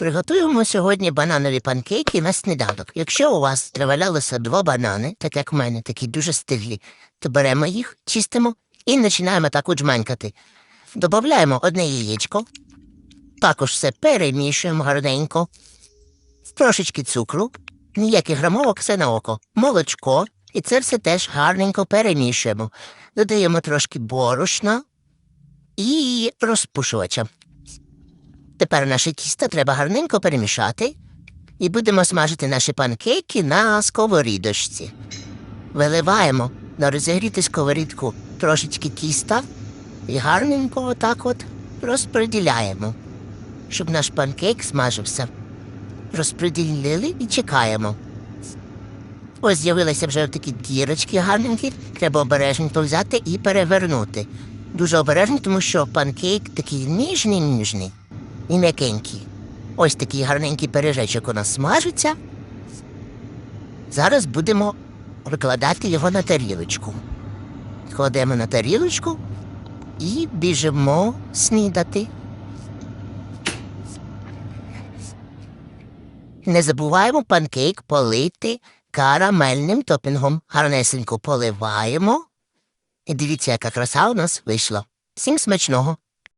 Приготуємо сьогодні бананові панкейки на сніданок. Якщо у вас привалялося два банани, так як в мене, такі дуже стиглі, то беремо їх, чистимо і починаємо так уджменькати. Додаємо одне яєчко, також все перемішуємо гарненько, трошечки цукру, ніяких грамовок, все на око, молочко, і це все теж гарненько перемішуємо. Додаємо трошки борошна і розпушувача. Тепер наше тісто треба гарненько перемішати і будемо смажити наші панкейки на сковорідочці. Виливаємо на розігріту сковорідку трошечки тіста і гарненько отак от розподіляємо, щоб наш панкейк смажився. Розподілили і чекаємо. Ось з'явилися вже такі дірочки гарненькі, треба обережненько взяти і перевернути. Дуже обережно, тому що панкейк такий ніжний ніжний і м'якенький. Ось такий гарненький пиріжечок у нас смажиться. Зараз будемо викладати його на тарілочку. Кладемо на тарілочку і біжимо снідати. Не забуваємо панкейк полити карамельним топінгом. Гарнесенько поливаємо. І дивіться, яка краса у нас вийшла. Всім смачного!